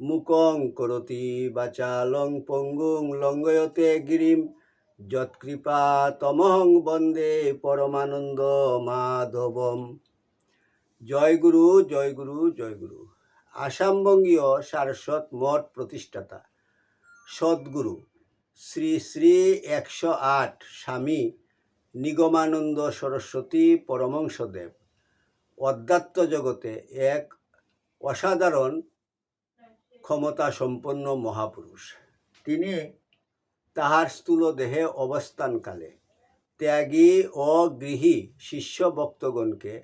মুকং করতি বাচালং পঙ্গুং লঙ্গয়তে গিরিম। যৎকৃপা তমহং বন্দে পরমানন্দ মাধবম। জয় গুরু জয় গুরু জয় গুরু। আসামবঙ্গীয় সারস্বত মঠ প্রতিষ্ঠাতা। সদ্গুরু। শ্রী শ্রী একশো আট স্বামী নিগমানন্দ সরস্বতী পরমংসদেব। অধ্যাত্ম জগতে এক অসাধারণ ক্ষমতা সম্পন্ন মহাপুরুষ। তিনি তাহার স্থূল দেহে অবস্থানকালে ত্যাগী ও গৃহী শিষ্য ভক্তগণকে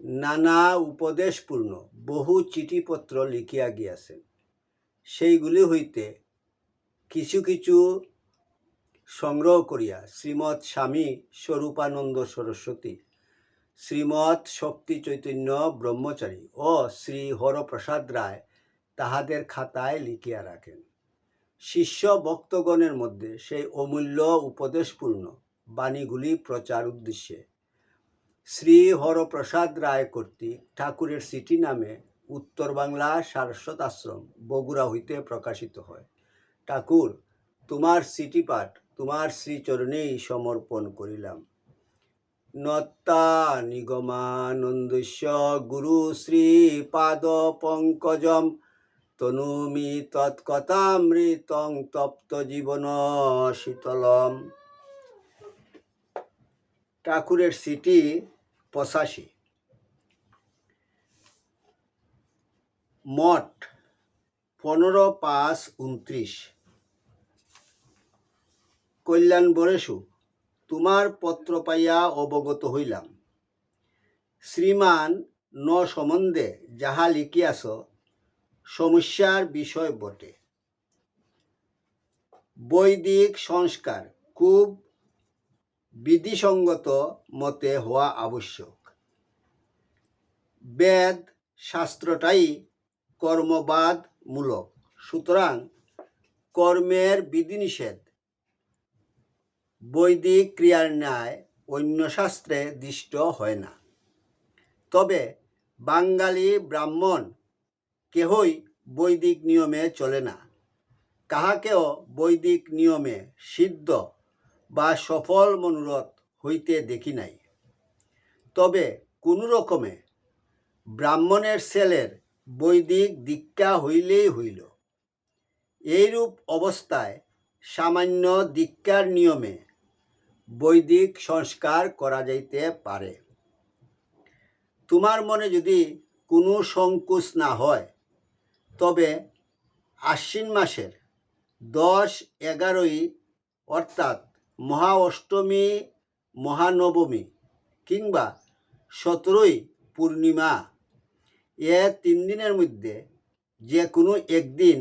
নানা উপদেশপূর্ণ বহু চিঠিপত্র লিখিয়া গিয়াছেন। সেইগুলি হইতে কিছু কিছু সংগ্রহ করিয়া শ্রীমৎ স্বামী স্বরূপানন্দ সরস্বতী শ্রীমৎ শক্তি চৈতন্য ব্রহ্মচারী ও শ্রী হরপ্রসাদ রায় তাহাদের খাতায় লিখিয়া রাখেন। শিষ্য ভক্তগণের মধ্যে সেই অমূল্য উপদেশপূর্ণ বাণীগুলি প্রচার উদ্দেশ্যে শ্রী হরপ্রসাদ রায় কর্তৃক ঠাকুরের সিটি নামে উত্তর বাংলা সারস্বত আশ্রম বগুড়া হইতে প্রকাশিত হয়। ঠাকুর, তোমার সিটি পাঠ, তোমার শ্রীচরণেই সমর্পণ করিলাম। নত্তা নিগমানন্দস্য গুরু শ্রী পাদ পঙ্কজম তনুমি তৎকথামৃতং তপ্ত জীবন শীতলম ঠাকুরের সিটি পঁচাশি মঠ পনেরো পাঁচ উনত্রিশ কল্যাণ বরেশু তোমার পত্র পাইয়া অবগত হইলাম। শ্রীমান ন সম্বন্ধে যাহা লিখিয়াছ, সমস্যার বিষয় বটে। বৈদিক সংস্কার খুব বিধিসঙ্গত মতে হওয়া আবশ্যক। বেদ শাস্ত্রটাই কর্মবাদ মূলক সুতরাং কর্মের বিধিনিষেধ বৈদিক ক্রিয়ার ন্যায় অন্য শাস্ত্রে দৃষ্ট হয় না। তবে বাঙালি ব্রাহ্মণ কেহই বৈদিক নিয়মে চলে না। কাহাকেও বৈদিক নিয়মে সিদ্ধ বা সফল মনোরথ হইতে দেখি নাই। তবে কোনো রকমে ব্রাহ্মণের ছেলের বৈদিক দীক্ষা হইলেই হইল। এইরূপ অবস্থায় সামান্য দীক্ষার নিয়মে বৈদিক সংস্কার করা যাইতে পারে। তোমার মনে যদি কোনো সংকোচ না হয়, তবে আশ্বিন মাসের দশ এগারোই অর্থাৎ মহা অষ্টমী, মহানবমী কিংবা সতেরোই পূর্ণিমা, এ তিন দিনের মধ্যে যে কোনো একদিন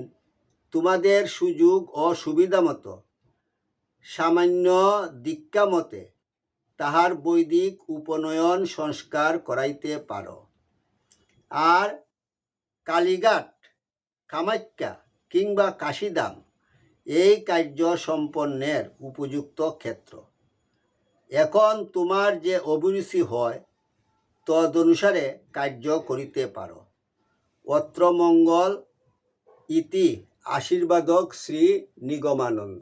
তোমাদের সুযোগ ও সুবিধা মতো সামান্য দীক্ষা মতে তাহার বৈদিক উপনয়ন সংস্কার করাইতে পারো। আর কালীঘাট, কামাখ্যা কিংবা কাশিদাম এই কার্য সম্পন্নের উপযুক্ত ক্ষেত্র। এখন তোমার যে অভিরুচি হয়, তদনুসারে কার্য করিতে পারো। অত্রমঙ্গল ইতি আশীর্বাদক শ্রী নিগমানন্দ।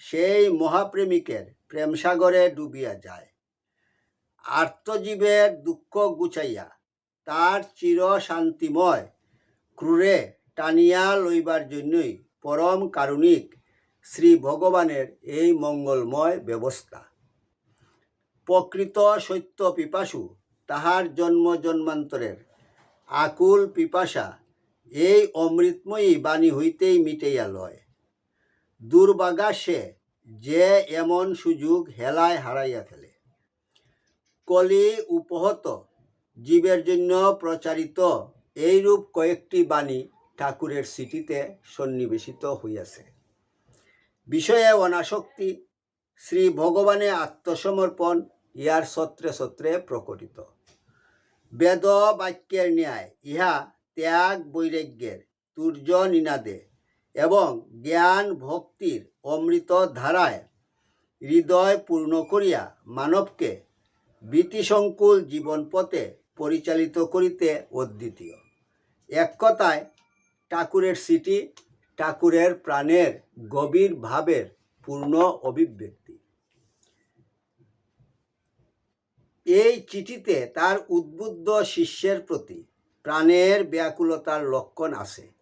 সেই মহাপ্রেমিকের প্রেমসাগরে ডুবিয়া যায়। আর্তজীবের দুঃখ গুছাইয়া তার চির শান্তিময় ক্রুরে টানিয়া লইবার জন্যই পরম কারুণিক শ্রী ভগবানের এই মঙ্গলময় ব্যবস্থা। প্রকৃত সত্য পিপাসু তাহার জন্ম জন্মান্তরের আকুল পিপাসা এই অমৃতময়ী বাণী হইতেই মিটাইয়া লয়। দুর্বাগা সে যে এমন সুযোগ হেলায় হারাইয়া ফেলে। কলি উপহত, জীবের জন্য প্রচারিত এইরূপ কয়েকটি বাণী ঠাকুরের সিটিতে সন্নিবেশিত হইয়াছে। বিষয়ে অনাসক্তি, শ্রী ভগবানে আত্মসমর্পণ ইহার সত্রে সত্রে প্রকটিত। বেদ বাক্যের ন্যায় ইহা ত্যাগ বৈরাগ্যের তুর্য নিনাদে এবং জ্ঞান ভক্তির অমৃত ধারায় হৃদয় পূর্ণ করিয়া মানবকে ভীতিসংকুল জীবন পথে পরিচালিত করিতে অদ্বিতীয় এক কথায়, ঠাকুরের সিটি ঠাকুরের প্রাণের গভীর ভাবের পূর্ণ অভিব্যক্তি। এই চিঠিতে তার উদ্বুদ্ধ শিষ্যের প্রতি প্রাণের ব্যাকুলতার লক্ষণ আছে।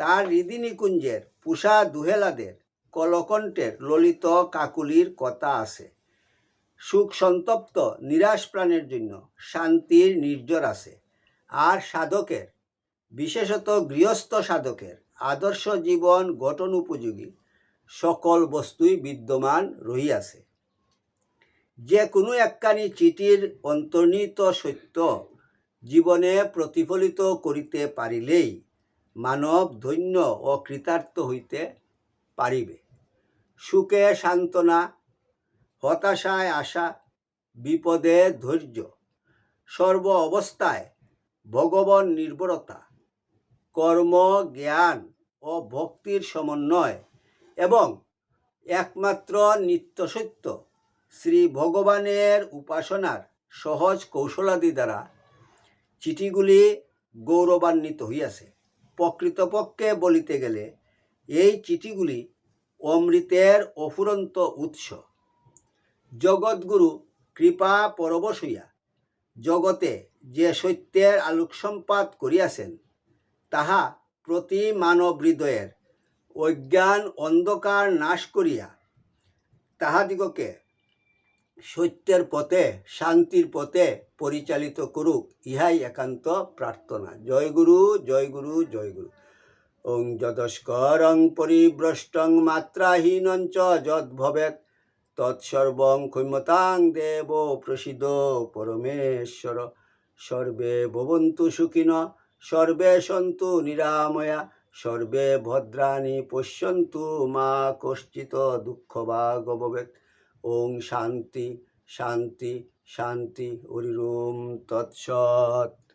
তার হৃদিনিকুঞ্জের পুষা দুহেলাদের কলকণ্ঠের ললিত কাকুলির কথা আছে। সুখ সন্তপ্ত, নিরাশ প্রাণের জন্য শান্তির নির্জর আছে। আর সাধকের, বিশেষত গৃহস্থ সাধকের আদর্শ জীবন গঠন উপযোগী সকল বস্তুই বিদ্যমান রহিয়াছে। যে কোনো একখানি চিঠির অন্তর্নিহিত সত্য জীবনে প্রতিফলিত করিতে পারিলেই মানব ধন্য ও কৃতার্থ হইতে পারিবে। সুখে সান্ত্বনা, হতাশায় আশা, বিপদে ধৈর্য, সর্ব অবস্থায় ভগবান নির্ভরতা কর্ম, জ্ঞান ও ভক্তির সমন্বয় এবং একমাত্র নিত্যসত্য শ্রী ভগবানের উপাসনার সহজ কৌশলাদি দ্বারা চিঠিগুলি গৌরবান্বিত হইয়াছে। প্রকৃতপক্ষে বলিতে গেলে এই চিঠিগুলি অমৃতের অফুরন্ত উৎস। জগৎগুরু কৃপা পরবশ হইয়া জগতে যে সত্যের আলোক আলোকসম্পাত করিয়াছেন, তাহা প্রতি মানব হৃদয়ের অজ্ঞান অন্ধকার নাশ করিয়া তাহাদিগকে সত্যের পথে, শান্তির পথে পরিচালিত করুক, ইহাই একান্ত প্রার্থনা। জয় গুরু জয় গুরু জয় গুরু। ওং যদস্করং পরিভ্রষ্টং মাত্রাহীনং চ যদ্ভবেৎ। তৎসর্বং ক্ষমতাং দেব প্রসিদ্ধ পরমেশ্বর। সর্বে ভবন্তু সুখিন, সর্বে সন্তু নিরাময়া। সর্বে ভদ্রাণি পশ্যন্তু মা কশ্চিত দুঃখ বা গভবেৎ ওং শান্তি শান্তি। শান্তি হরিরোম তৎসৎ।